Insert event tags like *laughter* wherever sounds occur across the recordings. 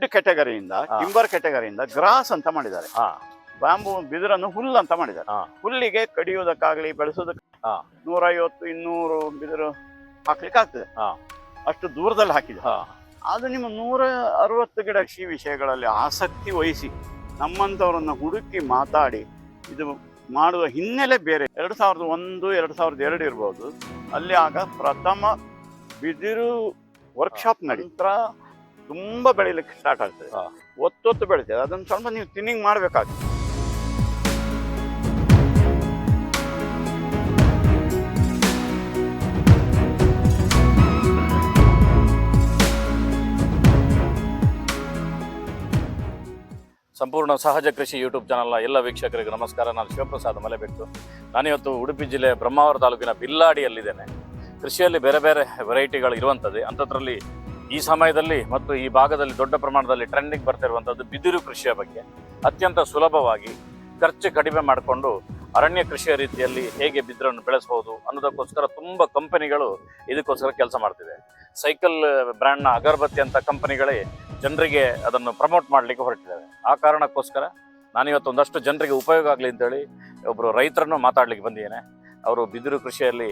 Wood ಕೆಟಗರಿಯಿಂದ. Timber ಕೆಟಗರಿಯಿಂದ grass ಅಂತ ಮಾಡಿದ್ದಾರೆ. ಹಾ. ಬ್ಯಾಂಬು ಬಿದಿರನ್ನು ಹುಲ್ಲು ಅಂತ ಮಾಡಿದ್ದಾರೆ. ಹುಲ್ಲಿಗೆ ಕಡಿಯುವುದಕ್ಕಾಗ್ಲಿ ಬೆಳೆಸೋದಕ್ಕೆ. ನೂರೈವತ್ತು ಇನ್ನೂರು ಬಿದಿರು ಹಾಕ್ಲಿಕ್ಕೆ ಆಗ್ತದೆ. ಅಷ್ಟು ದೂರದಲ್ಲಿ ಹಾಕಿದೆ. ಅದು ನಿಮ್ಮ ನೂರ ಅರವತ್ತು ಗಿಡ ಕೃಷಿ ವಿಷಯಗಳಲ್ಲಿ ಆಸಕ್ತಿ ವಹಿಸಿ ನಮ್ಮಂಥವ್ರನ್ನ ಹುಡುಕಿ ಮಾತಾಡಿ ಇದು ಮಾಡುವ ಹಿನ್ನೆಲೆ ಬೇರೆ. ಎರಡು ಸಾವಿರದ ಒಂದು ಎರಡು ಸಾವಿರದ ಎರಡು ಇರ್ಬೋದು. ಅಲ್ಲಿ ಆಗ ಪ್ರಥಮ ಬಿದಿರು ವರ್ಕ್ಶಾಪ್ ನಂತರ ತುಂಬಾ ಬೆಳಿಲಿಕ್ಕೆ ಸ್ಟಾರ್ಟ್ ಆಗ್ತದೆ. ಒತ್ತೊತ್ತು ಬೆಳಿತದೆ. ಅದನ್ನು ಸ್ವಲ್ಪ ನೀವು ತಿನ್ನಿಂಗ್ ಮಾಡ್ಬೇಕಾಗ್ತದೆ ಸಂಪೂರ್ಣ ಸಹಜ ಕೃಷಿ ಯೂಟ್ಯೂಬ್ ಚಾನಲ್ನ ಎಲ್ಲ ವೀಕ್ಷಕರಿಗೆ ನಮಸ್ಕಾರ. ನಾನು ಶಿವಪ್ರಸಾದ್ ಮಲೆಬೆಟ್ಟು. ನಾನಿವತ್ತು ಉಡುಪಿ ಜಿಲ್ಲೆ ಬ್ರಹ್ಮಾವರ ತಾಲೂಕಿನ ಬಿಲ್ಲಾಡಿಯಲ್ಲಿದ್ದೇನೆ. ಕೃಷಿಯಲ್ಲಿ ಬೇರೆ ಬೇರೆ ವೆರೈಟಿಗಳು ಇರುವಂಥದ್ದು ಅಂಥದ್ರಲ್ಲಿ ಈ ಸಮಯದಲ್ಲಿ ಮತ್ತು ಈ ಭಾಗದಲ್ಲಿ ದೊಡ್ಡ ಪ್ರಮಾಣದಲ್ಲಿ ಟ್ರೆಂಡಿಂಗ್ ಬರ್ತಿರುವಂಥದ್ದು ಬಿದಿರು ಕೃಷಿಯ ಬಗ್ಗೆ. ಅತ್ಯಂತ ಸುಲಭವಾಗಿ ಖರ್ಚು ಕಡಿಮೆ ಮಾಡಿಕೊಂಡು ಅರಣ್ಯ ಕೃಷಿಯ ರೀತಿಯಲ್ಲಿ ಹೇಗೆ ಬಿದಿರನ್ನು ಬೆಳೆಸಬಹುದು ಅನ್ನೋದಕ್ಕೋಸ್ಕರ ತುಂಬ ಕಂಪನಿಗಳು ಇದಕ್ಕೋಸ್ಕರ ಕೆಲಸ ಮಾಡ್ತಿದೆ ಸೈಕಲ್ ಬ್ರ್ಯಾಂಡ್ನ ಅಗರಬತ್ತಿ ಅಂತ ಕಂಪನಿಗಳೇ ಜನರಿಗೆ ಅದನ್ನು ಪ್ರಮೋಟ್ ಮಾಡಲಿಕ್ಕೆ ಹೊರಟಿದ್ದಾರೆ. ಆ ಕಾರಣಕ್ಕೋಸ್ಕರ ನಾನಿವತ್ತು ಒಂದಷ್ಟು ಜನರಿಗೆ ಉಪಯೋಗ ಆಗಲಿ ಅಂತೇಳಿ ಒಬ್ಬರು ರೈತರನ್ನು ಮಾತಾಡಲಿಕ್ಕೆ ಬಂದಿದ್ದೇನೆ. ಅವರು ಬಿದಿರು ಕೃಷಿಯಲ್ಲಿ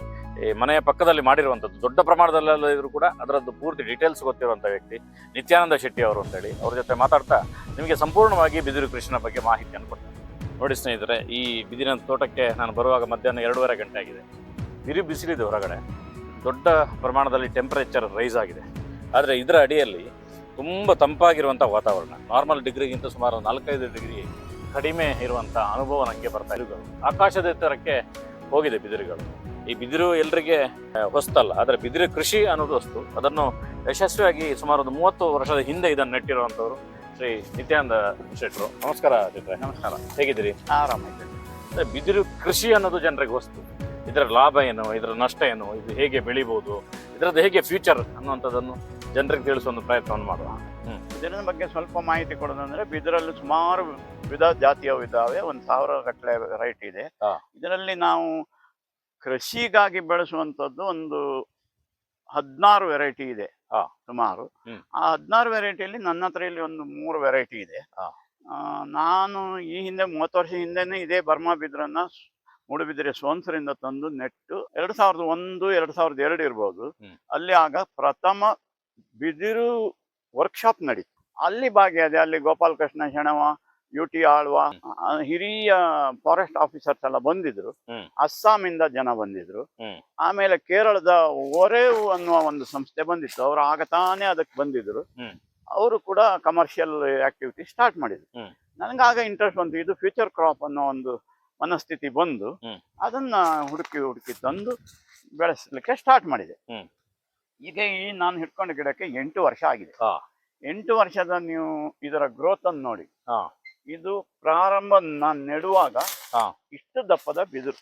ಮನೆಯ ಪಕ್ಕದಲ್ಲಿ ಮಾಡಿರುವಂಥದ್ದು, ದೊಡ್ಡ ಪ್ರಮಾಣದಲ್ಲೆಲ್ಲ ಇದ್ರು ಕೂಡ ಅದರದ್ದು ಪೂರ್ತಿ ಡೀಟೇಲ್ಸ್ ಗೊತ್ತಿರುವಂಥ ವ್ಯಕ್ತಿ ನಿತ್ಯಾನಂದ ಶೆಟ್ಟಿ ಅವರು ಅಂತೇಳಿ. ಅವ್ರ ಜೊತೆ ಮಾತಾಡ್ತಾ ನಿಮಗೆ ಸಂಪೂರ್ಣವಾಗಿ ಬಿದಿರು ಕೃಷ್ಣ ಬಗ್ಗೆ ಮಾಹಿತಿಯನ್ನು ಕೊಡ್ತಾರೆ. ನೋಡಿ ಸ್ನೇಹಿತರೆ, ಈ ಬಿದಿರಿನ ತೋಟಕ್ಕೆ ನಾನು ಬರುವಾಗ ಮಧ್ಯಾಹ್ನ ಎರಡೂವರೆ ಗಂಟೆ ಆಗಿದೆ. ಬಿರು ಬಿಸಿಲಿದೆ ಹೊರಗಡೆ. ದೊಡ್ಡ ಪ್ರಮಾಣದಲ್ಲಿ ಟೆಂಪರೇಚರ್ ರೈಸ್ ಆಗಿದೆ. ಆದರೆ ಇದರ ಅಡಿಯಲ್ಲಿ ತುಂಬ ತಂಪಾಗಿರುವಂಥ ವಾತಾವರಣ. ನಾರ್ಮಲ್ ಡಿಗ್ರಿಗಿಂತ ಸುಮಾರು ನಾಲ್ಕೈದು ಡಿಗ್ರಿ ಕಡಿಮೆ ಇರುವಂಥ ಅನುಭವ ನನಗೆ ಬರ್ತಾ ಇರುಗಳು ಆಕಾಶದ ಎತ್ತರಕ್ಕೆ ಹೋಗಿದೆ ಬಿದಿರುಗಳು. ಈ ಬಿದಿರು ಎಲ್ಲರಿಗೆ ಹೊಸ್ತಲ್ಲ. ಆದರೆ ಬಿದಿರು ಕೃಷಿ ಅನ್ನೋದು ಹೊಸ್ತು ಅದನ್ನು ಯಶಸ್ವಿಯಾಗಿ ಸುಮಾರು ಒಂದು ಮೂವತ್ತು ವರ್ಷದ ಹಿಂದೆ ಇದನ್ನು ನೆಟ್ಟಿರುವಂಥವ್ರು ಶ್ರೀ ನಿತ್ಯಾನಂದ ಶೆಟ್ರು. ನಮಸ್ಕಾರ ಚಿತ್ರ ನಮಸ್ಕಾರ. ಹೇಗಿದ್ದೀರಿ? ಆರಾಮಾಗಿದೆ ಬಿದಿರು ಕೃಷಿ ಅನ್ನೋದು ಜನರಿಗೆ ಹೊಸ್ತು ಇದರ ಲಾಭ ಏನು ಇದರ ನಷ್ಟ ಏನು ಇದು ಹೇಗೆ ಬೆಳಿಬೋದು ಇದರದ್ದು ಹೇಗೆ ಫ್ಯೂಚರ್ ಅನ್ನುವಂಥದ್ದನ್ನು ಜನರಿಗೆ ತಿಳಿಸುವ ಒಂದು ಪ್ರಯತ್ನವನ್ನು ಮಾಡುವ ಬಿದಿರಿನ ಬಗ್ಗೆ ಸ್ವಲ್ಪ ಮಾಹಿತಿ ಕೊಡೋದಂದ್ರೆ ಬಿದಿರಲ್ಲಿ ಸುಮಾರು ವಿಧ ಜಾತಿಯವು ಇದ್ದಾವೆ ಒಂದು ಸಾವಿರ ಗಟ್ಟಲೆ ವೆರೈಟಿ ಇದೆ. ಇದರಲ್ಲಿ ನಾವು ಕೃಷಿಗಾಗಿ ಬೆಳೆಸುವಂಥದ್ದು ಒಂದು ಹದಿನಾರು ವೆರೈಟಿ ಇದೆ. ಸುಮಾರು. ಆ ಹದಿನಾರು ವೆರೈಟಿಯಲ್ಲಿ ನನ್ನ ಹತ್ರ ಇಲ್ಲಿ ಒಂದು ಮೂರು ವೆರೈಟಿ ಇದೆ. ನಾನು ಈ ಹಿಂದೆ ಮೂವತ್ತು ವರ್ಷ ಹಿಂದೆನೆ ಇದೇ ಬರ್ಮಾ ಬಿದ್ರನ್ನ ಮೂಡುಬಿದ್ರೆ ಮೂಡುಬಿದಿರೆ ಸೋನ್ಸರಿಂದ ತಂದು ನೆಟ್ಟು ಎರಡು ಸಾವಿರದ ಒಂದು ಎರಡು ಸಾವಿರದ ಎರಡು ಇರ್ಬೋದು. ಅಲ್ಲಿ ಆಗ ಪ್ರಥಮ ಬಿದಿರು ವರ್ಕ್ಶಾಪ್ ನಡೀತು. ಅಲ್ಲಿ ಭಾಗಿಯಾದೆ ಅಲ್ಲಿ ಗೋಪಾಲ್ ಕೃಷ್ಣ ಶೆಣವ ಯು ಟಿ ಆಳ್ವ ಹಿರಿಯ ಫಾರೆಸ್ಟ್ ಆಫೀಸರ್ಸ್ ಎಲ್ಲ ಬಂದಿದ್ರು. ಅಸ್ಸಾಂ ಅಸ್ಸಾಮಿಂದ ಜನ ಬಂದಿದ್ರು. ಆಮೇಲೆ ಕೇರಳದ ಒರೆವು ಅನ್ನುವ ಒಂದು ಸಂಸ್ಥೆ ಬಂದಿತ್ತು. ಅವರು ಆಗ ತಾನೇ ಅದಕ್ಕೆ ಬಂದಿದ್ರು. ಅವರು ಕೂಡ ಕಮರ್ಷಿಯಲ್ ಆಕ್ಟಿವಿಟಿ ಸ್ಟಾರ್ಟ್ ಮಾಡಿದ್ರು. ನನಗೆ ನನಗಾಗ ಇಂಟ್ರೆಸ್ಟ್ ಬಂತು. ಇದು ಫ್ಯೂಚರ್ ಕ್ರಾಪ್ ಅನ್ನೋ ಒಂದು ಮನಸ್ಥಿತಿ ಬಂದು ಅದನ್ನ ಹುಡುಕಿ ಹುಡುಕಿ ತಂದು ಬೆಳೆಸಲಿಕ್ಕೆ ಸ್ಟಾರ್ಟ್ ಮಾಡಿದೆ. ಈಗ ಈ ನಾನು ಹಿಡ್ಕೊಂಡ ಗಿಡಕ್ಕೆ ಎಂಟು ವರ್ಷ ಆಗಿದೆ. ಎಂಟು ವರ್ಷದ ನೀವು ಇದರ ಗ್ರೋತ್ ಅನ್ನು ನೋಡಿ. ಇದು ಪ್ರಾರಂಭ ನಾನು ನೆಡುವಾಗ ಹಾ. ಇಷ್ಟು ದಪ್ಪದ ಬಿದಿರು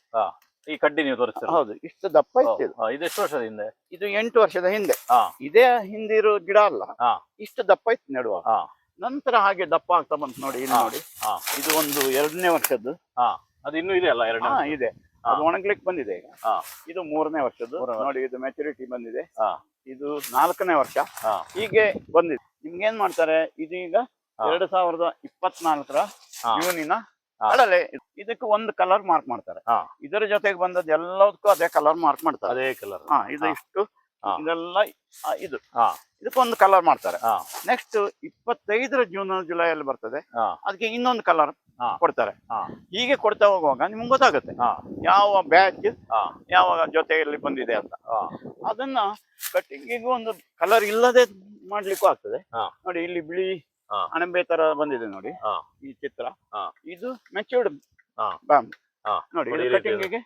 ಈ ಕಡ್ಡಿ ನೀವು ತೋರಿಸ್ತೀರ ಹೌದು ಇಷ್ಟು ದಪ್ಪ ಇತ್ತು ಇದು. ಇದೆಷ್ಟು ವರ್ಷದ ಹಿಂದೆ ಇದು ಎಂಟು ವರ್ಷದ ಹಿಂದೆ ಹಾ. ಇದೇ ಹಿಂದಿರೋ ಗಿಡ ಅಲ್ಲ ಹಾ. ಇಷ್ಟು ದಪ್ಪ ಇತ್ತು ನೆಡುವಾಗ ಹಾ. ನಂತರ ಹಾಗೆ ದಪ್ಪ ಆಗ್ತಾ ಬಂತು ನೋಡಿ ಇಲ್ಲಿ ನೋಡಿ ಹಾ. ಇದು ಒಂದು ಎರಡನೇ ವರ್ಷದ್ದು ಅದು ಇನ್ನೂ ಇದೆ ಅಲ್ಲ ಎರಡನೇ ಹಾ ಇದೆ ಅದು ಒಣಗ್ಲಿಕ್ಕೆ ಬಂದಿದೆ ಈಗ ಹಾ. ಇದು ಮೂರನೇ ವರ್ಷದ್ದು ಮೂರನೇ ನೋಡಿ ಇದು ಮೆಚುರಿಟಿ ಬಂದಿದೆ ಹಾ. ಇದು ನಾಲ್ಕನೇ ವರ್ಷ ಹಾ. ಹೀಗೆ ಬಂದಿದೆ ನಿಮ್ಗೆ ಏನ್ ಮಾಡ್ತಾರೆ ಇದೀಗ. ಎರಡು ಸಾವಿರದ ಇಪ್ಪತ್ನಾಲ್ಕರ ಜೂನಿನ. ಕಡಲೆ ಇದಕ್ಕೆ ಒಂದು ಕಲರ್ ಮಾರ್ಕ್ ಮಾಡ್ತಾರೆ. ಇದರ ಜೊತೆಗೆ ಬಂದದ್ದು ಎಲ್ಲದಕ್ಕೂ ಅದೇ ಕಲರ್ ಮಾರ್ಕ್ ಮಾಡ್ತಾರೆ ಅದೇ ಕಲರ್ ಹಾ ಇದು ಇಷ್ಟು. ಇದೆಲ್ಲ ಇದು. ಇದಕ್ಕೊಂದು ಕಲರ್ ಮಾಡ್ತಾರೆ. ನೆಕ್ಸ್ಟ್ ಇಪ್ಪತ್ತೈದರ ಜೂನ್ ಜುಲೈ ಅಲ್ಲಿ ಬರ್ತದೆ. ಅದಕ್ಕೆ ಇನ್ನೊಂದು ಕಲರ್. ಕೊಡ್ತಾರೆ. ಹೀಗೆ ಕೊಡ್ತಾ ಹೋಗುವಾಗ ನಿಮ್ಗೆ ಗೊತ್ತಾಗುತ್ತೆ. ಯಾವ ಬ್ಯಾಚ್. ಯಾವ ಜೊತೆಯಲ್ಲಿ ಬಂದಿದೆ ಅಂತ. ಅದನ್ನ ಕಟ್ಟಿಂಗಿಗೂ ಒಂದು ಕಲರ್ ಇಲ್ಲದೆ ಮಾಡ್ಲಿಕ್ಕೂ ಆಗ್ತದೆ ನೋಡಿ ಇಲ್ಲಿ ಬಿಳಿ. ಅಣಬೆ ತರ ಬಂದಿದೆ ನೋಡಿ. ಈ ಚಿತ್ರ. ಇದು ಮೆಚೂರ್ಡ್ ರೆಡಿ ಹಾ. ನೋಡಿ ಕಟಿಂಗಿಗೆ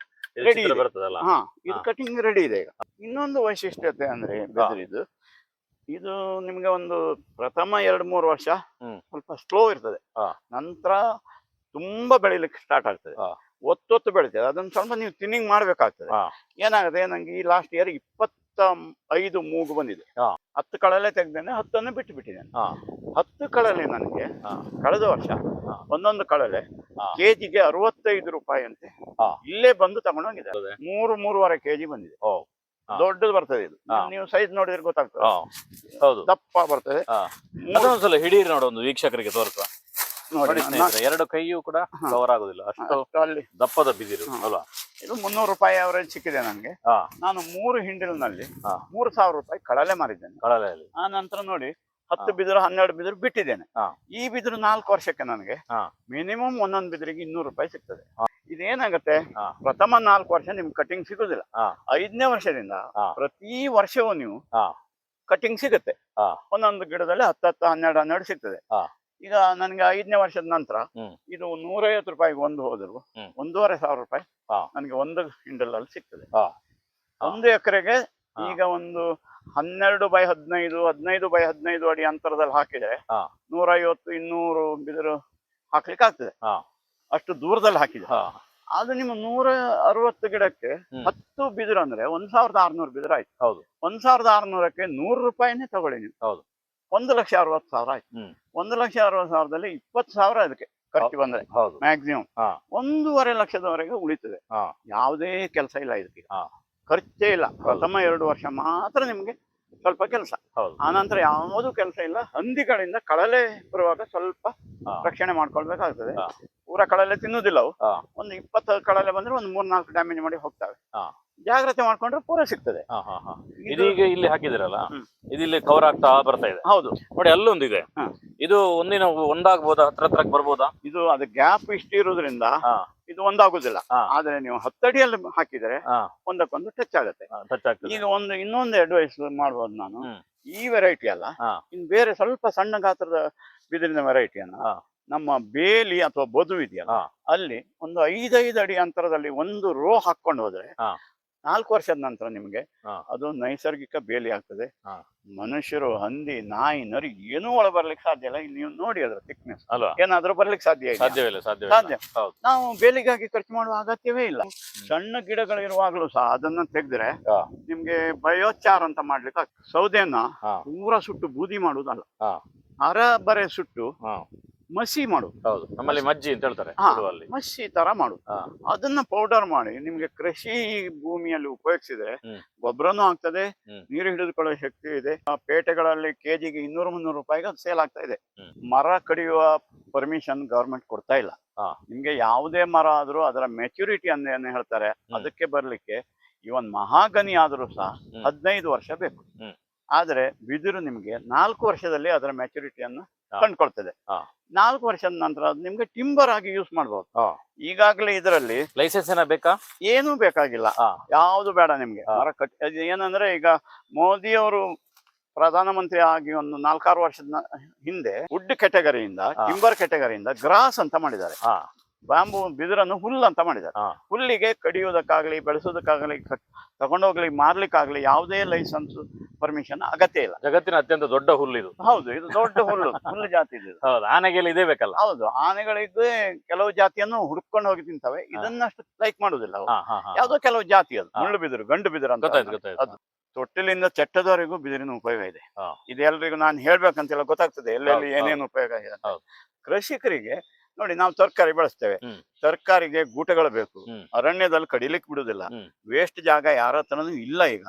ಇದೆ. ಬರ್ತದಲ್ಲ ಇದು ಕಟಿಂಗ್ ರೆಡಿ ಇದೆ. ಈಗ. ಇನ್ನೊಂದು ವೈಶಿಷ್ಟ್ಯತೆ ಅಂದ್ರೆ ಇದು ಇದು ನಿಮ್ಗೆ ಒಂದು ಪ್ರಥಮ ಎರಡು ಮೂರು ವರ್ಷ ಸ್ವಲ್ಪ ಸ್ಲೋ ಇರ್ತದೆ. ನಂತರ ತುಂಬಾ ಬೆಳಿಲಿಕ್ಕೆ ಸ್ಟಾರ್ಟ್ ಆಗ್ತದೆ. ಒತ್ತೊತ್ತು ಬೆಳಿತದೆ. ಅದನ್ನ ಸ್ವಲ್ಪ ನೀವು ತಿನ್ನಿಂಗ್ ಮಾಡ್ಬೇಕಾಗ್ತದೆ. ಏನಾಗುತ್ತೆ ನಂಗೆ ಈ ಲಾಸ್ಟ್ ಇಯರ್ ಇಪ್ಪತ್ತ ಐದು ಮೂಗು ಬಂದಿದೆ. ಹತ್ತು ಕಳಲೆ ತೆಗ್ದೇನೆ ಹತ್ತನ್ನು ಬಿಟ್ಟು ಬಿಟ್ಟಿದ್ದೇನೆ. ಹತ್ತು ಕಳಲೆ ನನಗೆ. ಕಳೆದ ವರ್ಷ ಒಂದೊಂದು ಕಳಲೆ ಕೆಜಿಗೆ ಅರವತ್ತೈದು ರೂಪಾಯಿ ಅಂತೆ. ಇಲ್ಲೇ ಬಂದು ತಗೊಂಡೋಗಿದೆ? ಮೂರು ಮೂರುವರೆ ಕೆಜಿ ಬಂದಿದೆ. ದೊಡ್ಡದು ಬರ್ತದೆ ಇದು. ನೀವು ಸೈಜ್ ನೋಡಿದ್ರೆ ಗೊತ್ತಾಗ್ತದೆ. ಹೌದು. ದಪ್ಪ ಬರ್ತದೆ. ಹಾ. ಸಲ ಅದನ್ನೊಂದ್ಸಲ ಹಿಡೀರಿ ನೋಡು ಒಂದು ವೀಕ್ಷಕರಿಗೆ ತೋರಿಸುವ. ನೋಡಿ ಸ್ನೇಹಿತರೆ ಎರಡು ಕೈಯೂ ಕೂಡ. ಕವರ್ ಆಗುದಿಲ್ಲ ಅಷ್ಟು ಅಲ್ಲಿ ದಪ್ಪದ ಬಿದಿರು. ಅಲ್ವಾ ಇದು ಮುನ್ನೂರು ರೂಪಾಯಿ ಅವರೇಜ್ ಸಿಕ್ಕಿದೆ ನನಗೆ ನಾನು ಮೂರು ಹಿಂಡಿಲ್ನಲ್ಲಿ. ಮೂರು ಸಾವಿರ ರೂಪಾಯಿ ಕಳಲೆ ಮಾರಿದ್ದೇನೆ ಕಳಲೆಯಲ್ಲಿ ಆ ನಂತರ ನೋಡಿ ಹತ್ತು. ಬಿದಿರು ಹನ್ನೆರಡು ಬಿದಿರು ಬಿಟ್ಟಿದ್ದೇನೆ. ಈ ಬಿದಿರು ನಾಲ್ಕು ವರ್ಷಕ್ಕೆ ನನಗೆ. ಮಿನಿಮಮ್ ಒಂದೊಂದು ಬಿದಿರಿಗೆ ಇನ್ನೂರು ರೂಪಾಯಿ ಸಿಗ್ತದೆ. ಇದೇನಾಗತ್ತೆ ಪ್ರಥಮ ನಾಲ್ಕು ವರ್ಷ ನಿಮ್ಗೆ ಕಟಿಂಗ್ ಸಿಗುದಿಲ್ಲ. ಐದನೇ ವರ್ಷದಿಂದ. ಪ್ರತಿ ವರ್ಷವೂ ನೀವು. ಕಟಿಂಗ್ ಸಿಗುತ್ತೆ. ಒಂದೊಂದು ಗಿಡದಲ್ಲಿ ಹತ್ತತ್ತು ಹನ್ನೆರಡು ಹನ್ನೆರಡು ಸಿಗ್ತದೆ. ಈಗ ನನ್ಗೆ ಐದನೇ ವರ್ಷದ ನಂತರ ಹ್ಮ್. ಇದು ನೂರೈವತ್ತು ರೂಪಾಯಿಗೆ ಒಂದು ಹೋದ್ರು ಹ್ಮ್. ಒಂದೂವರೆ ಸಾವಿರ ರೂಪಾಯಿ ಹಾ. ನನಗೆ ಒಂದು ಹಿಂಡಲಲ್ಲಿ ಸಿಗ್ತದೆ ಹಾ. ಹಾ. ಒಂದು ಎಕರೆಗೆ ಹಾ. ಈಗ ಒಂದು ಹನ್ನೆರಡು ಬೈ ಹದಿನೈದು ಹದಿನೈದು ಬೈ ಹದಿನೈದು ಅಡಿ ಅಂತರದಲ್ಲಿ ಹಾಕಿದ್ರೆ ಹಾ. ನೂರೈವತ್ತು ಇನ್ನೂರು ಬಿದಿರು ಹಾಕ್ಲಿಕ್ಕೆ ಆಗ್ತದೆ ಹಾ. ಅಷ್ಟು ದೂರದಲ್ಲಿ ಹಾಕಿದೆ ಆದ್ರೆ ಅದು ನಿಮ್ಮ ನೂರ ಅರವತ್ತು ಗಿಡಕ್ಕೆ ಹ್ಮ್. ಹತ್ತು ಬಿದಿರು ಅಂದ್ರೆ ಒಂದ್ ಸಾವಿರದ ಆರ್ನೂರು ಬಿದಿರು ಆಯ್ತು ಹೌದು. ಒಂದ್ ಸಾವಿರದ ಆರ್ನೂರಕ್ಕೆ ನೂರು ರೂಪಾಯಿನೇ ತಗೊಳ್ಳಿ ನೀವು ಹೌದು. ಒಂದು ಲಕ್ಷ ಅರವತ್ತು ಸಾವಿರ ಆಯ್ತು. ಒಂದು ಲಕ್ಷ ಅರವತ್ತು ಸಾವಿರದಲ್ಲಿ ಇಪ್ಪತ್ತು ಸಾವಿರ ಅದಕ್ಕೆ ಖರ್ಚು ಬಂದ್ರೆ ಹೌದು. ಮ್ಯಾಕ್ಸಿಮಮ್. ಒಂದೂವರೆ ಲಕ್ಷದವರೆಗೆ ಉಳಿತದೆ. ಯಾವುದೇ ಕೆಲಸ ಇಲ್ಲ ಇದಕ್ಕೆ. ಖರ್ಚೇ ಇಲ್ಲ. ಪ್ರಥಮ ಎರಡು ವರ್ಷ ಮಾತ್ರ ನಿಮ್ಗೆ ಸ್ವಲ್ಪ ಕೆಲಸ. ಆನಂತರ ಯಾವುದೂ ಕೆಲಸ ಇಲ್ಲ. ಹಂದಿಗಳಿಂದ ಕಳಲೆ ಬರುವಾಗ ಸ್ವಲ್ಪ ರಕ್ಷಣೆ ಮಾಡ್ಕೊಳ್ಬೇಕಾಗ್ತದೆ. ಪೂರ ಕಳಲೆ ತಿನ್ನುದಿಲ್ಲ ಅವು. ಒಂದು ಇಪ್ಪತ್ತು ಕಳಲೆ ಬಂದ್ರೆ ಒಂದು ಮೂರ್ ನಾಲ್ಕು ಡ್ಯಾಮೇಜ್ ಮಾಡಿ ಹೋಗ್ತವೆ. ಜಾಗ್ರತೆ ಮಾಡ್ಕೊಂಡ್ರೆ ಪೂರ ಸಿಗ್ತದೆ. ಇದೀಗ ಇಲ್ಲಿ ಹಾಕಿದಿರಲ್ಲ? ಇದಿಲ್ಲಿ ಇದು ಇಲ್ಲಿ ಕವರ್ ಆಗ್ತಾ ಬರ್ತಾ ಇದೆ. ಹೌದು. ನೋಡಿ ಅಲ್ಲೊಂದು ಇದೆ ಇದು ಒಂದಿನ ಒಂದಾಗ್ಬೋದಾ? ಹತ್ರ ಹತ್ರಕ್ಕೆ ಬರ್ಬೋದಾ? ಇದು ಅದು ಗ್ಯಾಪ್ ಇಷ್ಟು ಇರೋದ್ರಿಂದ. ಇದು ಒಂದಾಗುದಿಲ್ಲ. ಆದ್ರೆ ನೀವು ಹತ್ತಡಿಯಲ್ಲಿ ಹಾಕಿದ್ರೆ ಒಂದಕ್ಕೊಂದು ಟಚ್ ಆಗುತ್ತೆ. ಟಚ್ ಆಗ್ತದೆ. ಈಗ ಒಂದು ಇನ್ನೊಂದು ಅಡ್ವೈಸ್ ಮಾಡ್ಬೋದು ನಾನು. ಈ ವೆರೈಟಿ ಅಲ್ಲ. ಇನ್ ಇನ್ನು ಬೇರೆ ಸ್ವಲ್ಪ ಸಣ್ಣ ಗಾತ್ರದ ಬಿದಿರಿನ ವೆರೈಟಿಯನ್ನ ಹಾ. ನಮ್ಮ ಬೇಲಿ ಅಥವಾ ಬದು ಇದೆಯಲ್ಲ ಅಲ್ಲಿ ಒಂದು ಐದೈದು ಅಡಿ ಅಂತರದಲ್ಲಿ ಒಂದು ರೋ ಹಾಕೊಂಡು ಹೋದ್ರೆ. ನಾಲ್ಕು ವರ್ಷದ ನಂತರ ನಿಮ್ಗೆ ಅದು ನೈಸರ್ಗಿಕ ಬೇಲಿ ಆಗ್ತದೆ. ಮನುಷ್ಯರು ಹಂದಿ ನಾಯಿ ನರಿ ಏನೂ ಒಳ ಬರ್ಲಿಕ್ಕೆ ಸಾಧ್ಯ ಇಲ್ಲ. ನೀವು ನೋಡಿ ಅದ್ರ ಥಿಕ್ನೆಸ್ ಅಲ್ವಾ? ಏನಾದ್ರೂ ಬರ್ಲಿಕ್ಕೆ ಸಾಧ್ಯ ಸಾಧ್ಯವಿಲ್ಲ ಸಾಧ್ಯ. ನಾವು ಬೇಲಿಗಾಗಿ ಖರ್ಚು ಮಾಡುವ ಅಗತ್ಯವೇ ಇಲ್ಲ. ಸಣ್ಣ ಗಿಡಗಳಿರುವಾಗಲೂ ಸಹ ಅದನ್ನ ತೆಗೆದ್ರೆ. ನಿಮ್ಗೆ ಬಯೋಚಾರ್ ಅಂತ ಮಾಡ್ಲಿಕ್ಕೆ ಸೌದೆಯನ್ನ ಪೂರ ಸುಟ್ಟು ಬೂದಿ ಮಾಡುವುದಲ್ಲ. ಅರ ಬರೆ ಸುಟ್ಟು ಮಸಿ ಮಾಡು ಹೌದು ನಮ್ಮಲ್ಲಿ ಮಜ್ಜಿ ಅಂತ ಹೇಳ್ತಾರೆ ಹಾ. ಮಸಿ ತರ ಮಾಡು ಹಾ. ಅದನ್ನ ಪೌಡರ್ ಮಾಡಿ ನಿಮ್ಗೆ ಕೃಷಿ ಭೂಮಿಯಲ್ಲಿ ಉಪಯೋಗಿಸಿದ್ರೆ ಹ್ಮ್. ಗೊಬ್ಬರನೂ ಆಗ್ತದೆ ಹ್ಮ್. ನೀರು ಹಿಡಿದುಕೊಳ್ಳೋ ಶಕ್ತಿ ಇದೆ ಆ ಪೇಟೆಗಳಲ್ಲಿ ಕೆಜಿಗೆ ಇನ್ನೂರು ಮುನ್ನೂರು ರೂಪಾಯಿಗೆ ಸೇಲ್ ಆಗ್ತಾ ಇದೆ ಹ್ಮ್. ಮರ ಕಡಿಯುವ ಪರ್ಮಿಷನ್ ಗವರ್ಮೆಂಟ್ ಕೊಡ್ತಾ ಇಲ್ಲ ಹಾ. ನಿಮ್ಗೆ ಯಾವುದೇ ಮರ ಆದ್ರೂ ಅದರ ಮೆಚುರಿಟಿ ಅಂತ ಏನ್ ಹೇಳ್ತಾರೆ ಅದಕ್ಕೆ ಬರ್ಲಿಕ್ಕೆ ಇವನ್ ಮಹಾಗನಿ ಆದ್ರೂ ಸಹ. ಹದಿನೈದು ವರ್ಷ ಬೇಕು ಹ್ಮ್. ಆದ್ರೆ ಬಿದಿರು ನಿಮ್ಗೆ ನಾಲ್ಕು ವರ್ಷದಲ್ಲಿ ಅದರ ಮೆಚುರಿಟಿಯನ್ನು. ಕಂಡುಕೊಳ್ತದೆ. ನಾಲ್ಕು ವರ್ಷದ ನಂತರ ಅದು ನಿಮ್ಗೆ ಟಿಂಬರ್ ಆಗಿ ಯೂಸ್ ಮಾಡಬಹುದು. ಈಗಾಗಲೇ ಇದರಲ್ಲಿ ಲೈಸೆನ್ಸ್ ಏನ ಬೇಕಾ ಏನೂ ಬೇಕಾಗಿಲ್ಲ. ಯಾವುದು ಬೇಡ ನಿಮ್ಗೆ. ಮರ ಕಟ್ ಏನಂದ್ರೆ ಈಗ ಮೋದಿಯವರು ಪ್ರಧಾನಮಂತ್ರಿ ಆಗಿ ಒಂದು ನಾಲ್ಕಾರು ವರ್ಷದ ಹಿಂದೆ ವುಡ್ ಕೆಟಗರಿಯಿಂದ. ಟಿಂಬರ್ ಕೆಟಗರಿಯಿಂದ ಗ್ರಾಸ್ ಅಂತ ಮಾಡಿದ್ದಾರೆ ಹಾ ಬ್ಯಾಂಬು ಬಿದಿರನ್ನು ಹುಲ್ಲು ಅಂತ ಮಾಡಿದ್ದಾರೆ. ಹುಲ್ಲಿಗೆ ಕಡಿಯೋದಕ್ಕಾಗ್ಲಿ ಬೆಳೆಸೋದಕ್ಕಾಗಲಿ ತಗೊಂಡೋಗ್ಲಿ ಮಾರ್ಲಿಕ್ಕಾಗ್ಲಿ ಯಾವುದೇ ಲೈಸೆನ್ಸ್ ಪರ್ಮಿಷನ್ ಅಗತ್ಯ ಇಲ್ಲ. ಜಗತ್ತಿನ ಅತ್ಯಂತ ದೊಡ್ಡ ಹುಲ್ಲು ಇದು. ಹೌದು ಇದು ದೊಡ್ಡ ಹುಲ್ಲು ಹುಲ್ಲು ಜಾತಿ ಇದು. *laughs* ಹೌದು ಆನೆಗೆಲ್ಲ ಇದೇ ಬೇಕಲ್ಲ. ಹೌದು ಆನೆಗಳಿದ್ದು ಕೆಲವು ಜಾತಿಯನ್ನು ಹುಡ್ಕೊಂಡು ಹೋಗಿ ತಿಂತವೆ. ಇದನ್ನಷ್ಟು ಲೈಕ್ ಮಾಡುದಿಲ್ಲ ಯಾವುದೋ ಕೆಲವು ಜಾತಿ ಅದು. ಮುಳ್ಳು ಬಿದಿರು ಗಂಡು ಬಿದಿರು ಅಂತ ಅದು. ತೊಟ್ಟಿಲಿಂದ ಚಟ್ಟದವರೆಗೂ ಬಿದಿರಿನ ಉಪಯೋಗ ಇದೆ. ಇದೆಲ್ಲರಿಗೂ ನಾನು ಹೇಳ್ಬೇಕಂತೆಲ್ಲ ಗೊತ್ತಾಗ್ತದೆ ಎಲ್ಲೆಲ್ಲಿ ಏನೇನು ಉಪಯೋಗ ಇದೆ ಹೌದು. ಕೃಷಿಕರಿಗೆ ನೋಡಿ ನಾವು ತರಕಾರಿ ಬೆಳೆಸ್ತೇವೆ. ತರಕಾರಿಗೆ ಗೂಟಗಳು ಬೇಕು. ಅರಣ್ಯದಲ್ಲಿ ಕಡಿಲಿಕ್ಕೆ ಬಿಡುದಿಲ್ಲ. ವೇಸ್ಟ್ ಜಾಗ ಯಾರ ಹತ್ರನೂ ಇಲ್ಲ ಈಗ.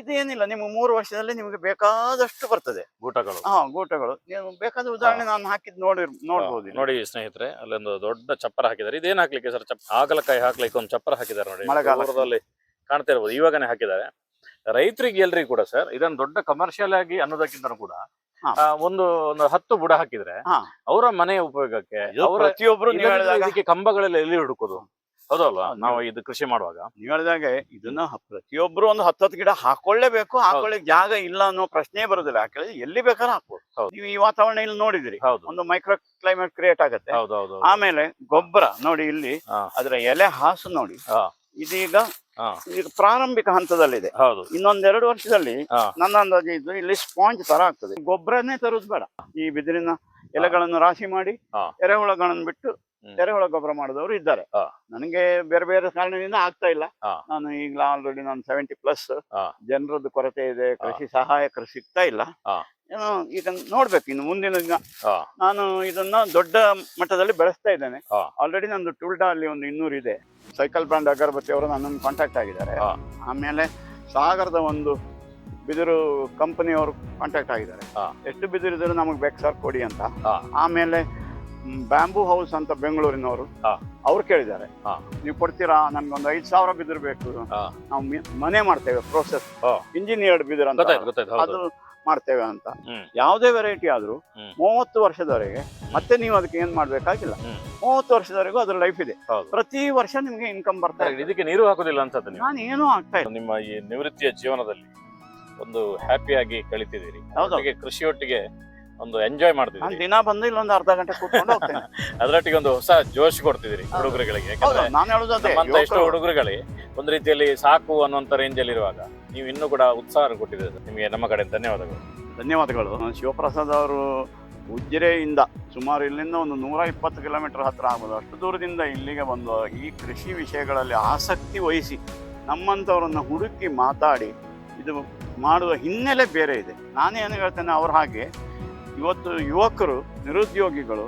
ಇದೇನಿಲ್ಲ ನಿಮ್ಗೆ ಮೂರು ವರ್ಷದಲ್ಲಿ ನಿಮ್ಗೆ ಬೇಕಾದಷ್ಟು ಬರ್ತದೆ. ಗೂಟಗಳು. ಹಾ ಗೂಟಗಳು. ನೀವು ಬೇಕಾದ ಉದಾಹರಣೆ ನಾನು ಹಾಕಿದ್ ನೋಡಿ ನೋಡ್ಬೋದು ನೋಡಿ ಸ್ನೇಹಿತರೆ ಅಲ್ಲೊಂದು ದೊಡ್ಡ ಚಪ್ಪರ ಹಾಕಿದ್ದಾರೆ. ಇದೇನ್ ಹಾಕ್ಲಿಕ್ಕೆ ಸರ್? ಚಪ್ಪ ಹಾಗಲಕಾಯಿ ಹಾಕ್ಲಿಕ್ಕೆ ಒಂದು ಚಪ್ಪರ ಹಾಕಿದ್ದಾರೆ ನೋಡಿ. ಮಳೆಗಾಲದಲ್ಲಿ ಕಾಣ್ತಾ ಇರ್ಬೋದು ಇವಾಗನೇ ಹಾಕಿದ್ದಾರೆ. ರೈತರಿಗೆ ಎಲ್ರಿಗೂ ಕೂಡ ಸರ್ ಇದನ್ನ ದೊಡ್ಡ ಕಮರ್ಷಿಯಲ್ ಆಗಿ ಅನ್ನೋದಕ್ಕಿಂತ ಕೂಡ ಒಂದು ಒಂದು ಹತ್ತು ಬುಡ ಹಾಕಿದ್ರೆ. ಅವರ ಮನೆ ಉಪಯೋಗಕ್ಕೆ ಪ್ರತಿಯೊಬ್ಬರು ಅವರ ಪ್ರತಿಯೊಬ್ರು ಇದಕ್ಕೆ ಕಂಬಗಳೆಲ್ಲ ಎಲ್ಲಿ ಹುಡುಕೋದು? ಹೌದಲ್ವಾ ಹೌದು. ನಾವು ಇದು ಕೃಷಿ ಮಾಡುವಾಗ. ನೀವು ಹೇಳಿದಾಗೆ ಇದನ್ನ ಪ್ರತಿಯೊಬ್ರು ಒಂದು ಹತ್ತತ್ತು ಗಿಡ ಹಾಕೊಳ್ಳೇಬೇಕು ಹಾಕೊಳ್ಳಿ ಜಾಗ ಇಲ್ಲ ಅನ್ನೋ ಪ್ರಶ್ನೆ ಬರೋದಿಲ್ಲ. ಯಾಕಂದ್ರೆ ಎಲ್ಲಿ ಬೇಕಾದ್ರೂ ಹಾಕ್ಬೋದು. ಹೌದು. ನೀವು ಈ ವಾತಾವರಣ ಇಲ್ಲಿ ನೋಡಿದ್ರಿ. ಹೌದು. ಒಂದು ಮೈಕ್ರೋ ಕ್ಲೈಮೇಟ್ ಕ್ರಿಯೇಟ್ ಆಗುತ್ತೆ. ಹೌದು ಹೌದು ಆಮೇಲೆ ಗೊಬ್ಬರ ನೋಡಿ ಇಲ್ಲಿ. ಅದರ ಎಲೆ ಹಾಸು ನೋಡಿ. ಇದೀಗ. ಈಗ ಪ್ರಾರಂಭಿಕ ಹಂತದಲ್ಲಿದೆ. ಹೌದು. ಇನ್ನೊಂದೆರಡು ವರ್ಷದಲ್ಲಿ ನನ್ನ ಅಂದಾಜು ಇದು ಇಲ್ಲಿ ಸ್ಪಾಂಜ್ ತರ ಆಗ್ತದೆ. ಗೊಬ್ಬರನೇ ತರುದು ಬೇಡ. ಈ ಬಿದಿರಿನ ಎಲೆಗಳನ್ನು ರಾಶಿ ಮಾಡಿ. ಎರೆಹುಳಗಳನ್ನು ಬಿಟ್ಟು. ಎರೆಹುಳ ಗೊಬ್ಬರ ಮಾಡಿದವರು ಇದ್ದಾರೆ. ನನಗೆ ಬೇರೆ ಬೇರೆ ಕಾರಣದಿಂದ ಆಗ್ತಾ ಇಲ್ಲ. ನಾನು ಈಗ ಆಲ್ರೆಡಿ ನಾನು ಸೆವೆಂಟಿ ಪ್ಲಸ್. ಜನರದ್ದು ಕೊರತೆ ಇದೆ ಕೃಷಿ ಸಹಾಯಕರು ಸಿಗ್ತಾ ಇಲ್ಲ. ಏನೋ ಈಗ ನೋಡ್ಬೇಕು ಇನ್ನು ಮುಂದಿನ ದಿನ. ನಾನು ಇದನ್ನ ದೊಡ್ಡ ಮಟ್ಟದಲ್ಲಿ ಬೆಳೆಸ್ತಾ ಇದ್ದೇನೆ. ಆಲ್ರೆಡಿ ನಂದು ಟುಲ್ಡಾ ಅಲ್ಲಿ ಒಂದು ಇನ್ನೂರು ಇದೆ. ಸೈಕಲ್ ಬ್ರ್ಯಾಂಡ್ ಅಗರಬತ್ತಿ ಅವರು ನನ್ನನ್ನು ಕಾಂಟ್ಯಾಕ್ಟ್ ಆಗಿದ್ದಾರೆ. ಆಮೇಲೆ ಸಾಗರದ ಒಂದು ಬಿದಿರು ಕಂಪನಿಯವರು ಕಾಂಟ್ಯಾಕ್ಟ್ ಆಗಿದ್ದಾರೆ. ಎಷ್ಟು ಎಷ್ಟು ಬಿದಿರಿದ್ರು ನಮಗೆ ಬೇಕು ಸರ್ ಕೊಡಿ ಅಂತ. ಆಮೇಲೆ ಬ್ಯಾಂಬೂ ಹೌಸ್ ಅಂತ ಬೆಂಗಳೂರಿನವರು. ಅವ್ರು ಕೇಳಿದ್ದಾರೆ. ನೀವು ಕೊಡ್ತೀರಾ? ನಮ್ಗೆ ಒಂದು ಐದು ಸಾವಿರ ಬಿದಿರು ಬೇಕು. ನಾವು ಮನೆ ಮಾಡ್ತೇವೆ ಪ್ರೋಸೆಸ್. ಇಂಜಿನಿಯರ್ಡ್ ಬಿದಿರು ಅಂತ. ಅದು ಮಾಡ್ತೇವೆ ಅಂತ. ಯಾವುದೇ ವೆರೈಟಿ ಆದ್ರೂ. ಮೂವತ್ತು ವರ್ಷದವರೆಗೆ ಮತ್ತೆ ನೀವು ಅದಕ್ಕೆ ಏನ್ ಮಾಡ್ಬೇಕಾಗಿಲ್ಲ. ಮೂವತ್ತು ವರ್ಷದವರೆಗೂ ಅದ್ರ ಲೈಫ್ ಇದೆ. ಪ್ರತಿ ವರ್ಷ ನಿಮ್ಗೆ ಇನ್ಕಮ್ ಬರ್ತಾ ಇದೆ. ಇದಕ್ಕೆ ನೀರು ಹಾಕುದಿಲ್ಲ ಅಂತ ನಾನು ಏನೂ ಆಗ್ತಾ ಇಲ್ಲ. ನಿಮ್ಮ ಈ ನಿವೃತ್ತಿಯ ಜೀವನದಲ್ಲಿ ಒಂದು ಹ್ಯಾಪಿಯಾಗಿ ಕಳಿತಿದ್ದೀರಿ. ಕೃಷಿಯೊಟ್ಟಿಗೆ ಒಂದು ಎಂಜಾಯ್ ನಾನು ಮಾಡ್ತಿದ್ದೀರಿ ದಿನ ಬಂದು ಇಲ್ಲೊಂದು ಅರ್ಧ ಗಂಟೆ ಕೂತ್ಕೊಂಡು ಹೋಗ್ತೇನೆ. *laughs* ಅದರೊಟ್ಟಿಗೆ ಒಂದು ಹೊಸ ಜೋಶ್ ಕೊಡ್ತಿದ್ರಿ ಹುಡುಗರುಗಳಿಗೆ. ಹೌದು ಯಾಕಂದ್ರೆ ನಾನು ಹೇಳುದು ಅದೇ ನಮ್ಮಂತ ಎಷ್ಟೋ ಯುವಕರು- ಹುಡುಗರುಗಳಿಗೆ ಒಂದು ರೀತಿಯಲ್ಲಿ ಸಾಕು ಅನ್ನುವಂತ ರೇಂಜ್ ಅಲ್ಲಿ ಇರುವಾಗ ನೀವು ಇನ್ನೂ ಕೂಡ ಉತ್ಸಾಹ ಕೊಟ್ಟಿದ್ದೀರಿ. ನಿಮಗೆ ನಮ್ಮ ಕಡೆ ಧನ್ಯವಾದಗಳು. ಧನ್ಯವಾದಗಳು. ಶಿವಪ್ರಸಾದ್ ಅವರು ಉಜಿರೆಯಿಂದ ಸುಮಾರು ಇಲ್ಲಿಂದ ಒಂದು ನೂರ ಇಪ್ಪತ್ತು ಕಿಲೋಮೀಟರ್ ಹತ್ರ ಆಗ್ಬೋದು. ಅಷ್ಟು ದೂರದಿಂದ ಇಲ್ಲಿಗೆ ಬಂದು ಈ ಕೃಷಿ ವಿಷಯಗಳಲ್ಲಿ ಆಸಕ್ತಿ ವಹಿಸಿ ನಮ್ಮಂಥವ್ರನ್ನ ಹುಡುಕಿ ಮಾತಾಡಿ ಇದು ಮಾಡುವ ಹಿನ್ನೆಲೆ ಬೇರೆ ಇದೆ. ನಾನೇನು ಹೇಳ್ತೇನೆ ಅವ್ರ ಹಾಗೆ ಇವತ್ತು ಯುವಕರು, ನಿರುದ್ಯೋಗಿಗಳು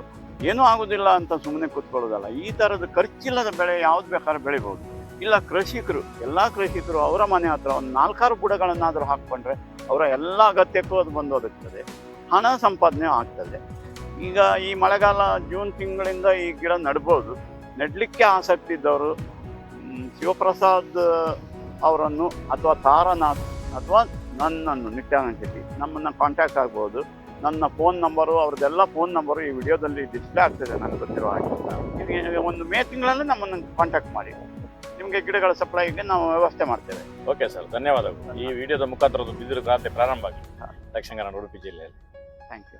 ಏನೂ ಆಗೋದಿಲ್ಲ ಅಂತ ಸುಮ್ಮನೆ ಕೂತ್ಕೊಳ್ಳೋದಲ್ಲ. ಈ ಥರದ ಖರ್ಚಿಲ್ಲದ ಬೆಳೆ ಯಾವ್ದು ಬೇಕಾದ್ರೂ ಬೆಳಿಬೋದು. ಇಲ್ಲ ಕೃಷಿಕರು, ಎಲ್ಲ ಕೃಷಿಕರು ಅವರ ಮನೆ ಹತ್ರ ಒಂದು ನಾಲ್ಕಾರು ಬುಡಗಳನ್ನಾದರೂ ಹಾಕ್ಕೊಂಡ್ರೆ ಅವರ ಎಲ್ಲ ಅಗತ್ಯಕ್ಕೂ ಅದು ಬಂದು ಒದಗ್ತದೆ ಹಣ ಸಂಪಾದನೆ ಆಗ್ತದೆ. ಈಗ ಈ ಮಳೆಗಾಲ ಜೂನ್ ತಿಂಗಳಿಂದ ಈ ಗಿಡ ನೆಡ್ಬೋದು. ನೆಡಲಿಕ್ಕೆ ಆಸಕ್ತಿ ಇದ್ದವರು ಶಿವಪ್ರಸಾದ್ ಅವರನ್ನು ಅಥವಾ ತಾರನಾಥ್ ಅಥವಾ ನನ್ನನ್ನು, ನಿತ್ಯಾನಂದ ಶೆಟ್ಟಿ ನಮ್ಮನ್ನು ಕಾಂಟ್ಯಾಕ್ಟ್ ಆಗ್ಬೋದು. ನನ್ನ ಫೋನ್ ನಂಬರು ಅವ್ರದ್ದೆಲ್ಲ ಫೋನ್ ನಂಬರು ಈ ವಿಡಿಯೋದಲ್ಲಿ ಡಿಸ್ಪ್ಲೇ ಆಗ್ತಿದೆ ನನಗೆ ಗೊತ್ತಿರೋ ಹಾಗೆ. ನಿಮಗೆ ಒಂದು ಮೇ ತಿಂಗಳಲ್ಲಿ ನಮ್ಮನ್ನು ಕಾಂಟ್ಯಾಕ್ಟ್ ಮಾಡಿ. ನಿಮಗೆ ಗಿಡಗಳ ಸಪ್ಲೈಗೆ ನಾವು ವ್ಯವಸ್ಥೆ ಮಾಡ್ತೇವೆ. ಓಕೆ ಸರ್ ಧನ್ಯವಾದಗಳು. ಈ ವಿಡಿಯೋದ ಮುಖಾಂತರದ ಬಿದಿರು ಖಾತೆ ಪ್ರಾರಂಭ ಆಗಿದೆ. ದಕ್ಷಿಣ ಕನ್ನಡ ಉಡುಪಿ ಜಿಲ್ಲೆಯಲ್ಲಿ. Thank you